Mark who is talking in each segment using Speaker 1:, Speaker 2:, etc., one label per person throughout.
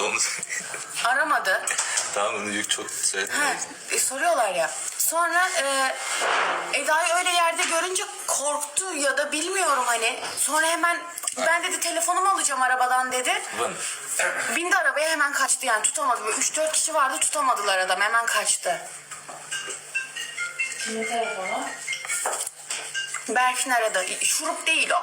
Speaker 1: aramadı onu.
Speaker 2: Aramadı.
Speaker 1: tamam onu yük çok
Speaker 2: Ha,
Speaker 1: söyletmeyin.
Speaker 2: e, soruyorlar ya. Sonra e, Eda'yı öyle yerde görünce korktu ya da bilmiyorum hani. Sonra hemen ben dedi telefonumu alacağım arabadan dedi.
Speaker 1: Bun.
Speaker 2: Bindi arabaya hemen kaçtı yani tutamadı. Böyle 3-4 kişi vardı tutamadılar adam hemen kaçtı.
Speaker 3: Kimin telefonu?
Speaker 2: Berfin aradı. Şurup değil o.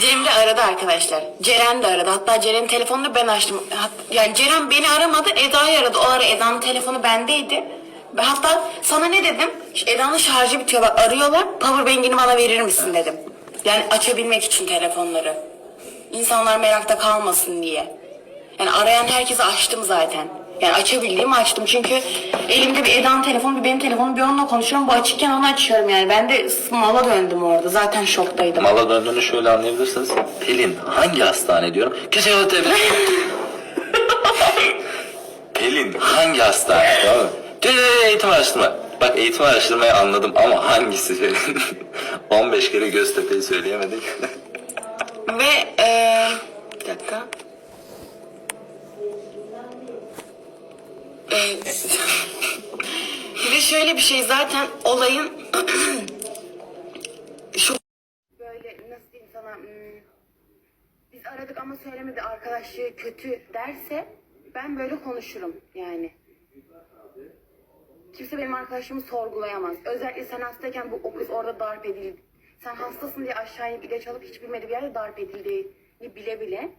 Speaker 2: Cem de aradı arkadaşlar. Ceren de aradı. Hatta Ceren'in telefonunu ben açtım. Yani Ceren beni aramadı. Eda'yı aradı. O ara Eda'nın telefonu bendeydi. Ben Hatta sana ne dedim? Eda'nın şarjı bitiyor. Bak arıyorlar. Powerbank'ini bana verir misin dedim. Yani açabilmek için telefonları. İnsanlar merakta kalmasın diye. Yani arayan herkese açtım zaten. Yani açabildiğimi açtım çünkü elimde bir Eda'nın telefonu bir benim telefonum bir onunla konuşuyorum. Bu açıkken onu açıyorum yani. Ben de mala döndüm orada. Zaten şoktaydım.
Speaker 1: Mala döndüğünü şöyle anlayabilirsiniz. Pelin hangi hastane diyorum? Kötü yol tabii. Pelin hangi hastane? Tamam mı? Eğitim araştırma. Bak eğitim araştırmayı anladım ama hangisi Pelin? 15 kere Göztepe'yi söyleyemedik.
Speaker 2: Ve eee bir dakika. Bir de şöyle bir şey zaten olayın şu böyle nasıl diyeyim sana hmm, biz aradık ama söylemedi arkadaşlığı kötü derse ben böyle konuşurum yani. Kimse benim arkadaşımı sorgulayamaz. Özellikle sen hastayken bu o kız orada darp edildi. Sen hastasın diye aşağıya ilaç alıp hiç bilmediği bir yerde darp edildiğini bile bile